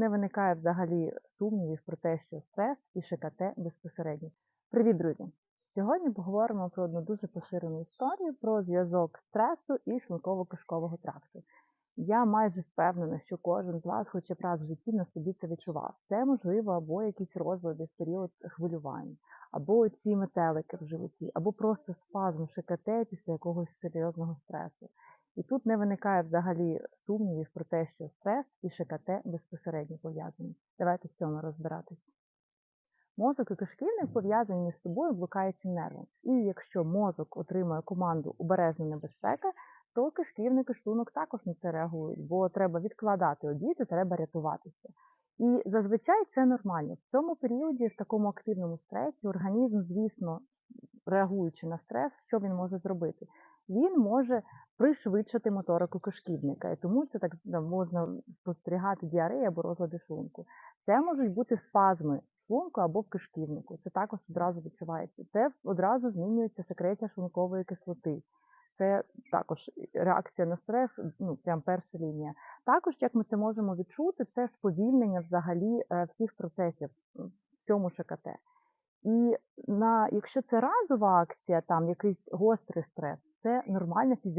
не виникає взагалі сумнівів про те, що стрес і ШКТ безпосередньо. Привіт, друзі! Сьогодні поговоримо про одну дуже поширену історію про зв'язок стресу і шлунково-кишкового тракту. Я майже впевнена, що кожен з вас хоча б раз в житті на собі це відчував. Це можливо або якісь розлади в період хвилювань, або ці метелики в животі, або просто спазм ШКТ після якогось серйозного стресу. І тут не виникає взагалі сумнівів про те, що стрес і ШКТ безпосередньо пов'язані. Давайте в цьому розбиратись. Мозок і кишківник пов'язані між собою блукаючим нервом. І якщо мозок отримує команду обережна небезпека, то кишківник і шлунок також на це реагують, бо треба відкладати одіти, треба рятуватися. І зазвичай це нормально. В цьому періоді, в такому активному стресі, організм, звісно, реагуючи на стрес, що він може зробити? Він може пришвидшити моторику кишківника, і тому це так можна спостерігати діарею або розлади шлунку. Це можуть бути спазми шлунку або в кишківнику. Це також одразу відчувається. Це одразу змінюється секреція шлункової кислоти. Це також реакція на стрес, ну прям перша лінія. Також, як ми це можемо відчути, це сповільнення взагалі е, всіх процесів в цьому ШКТ. І на якщо це разова акція, там якийсь гострий стрес, це нормальна фізіологія.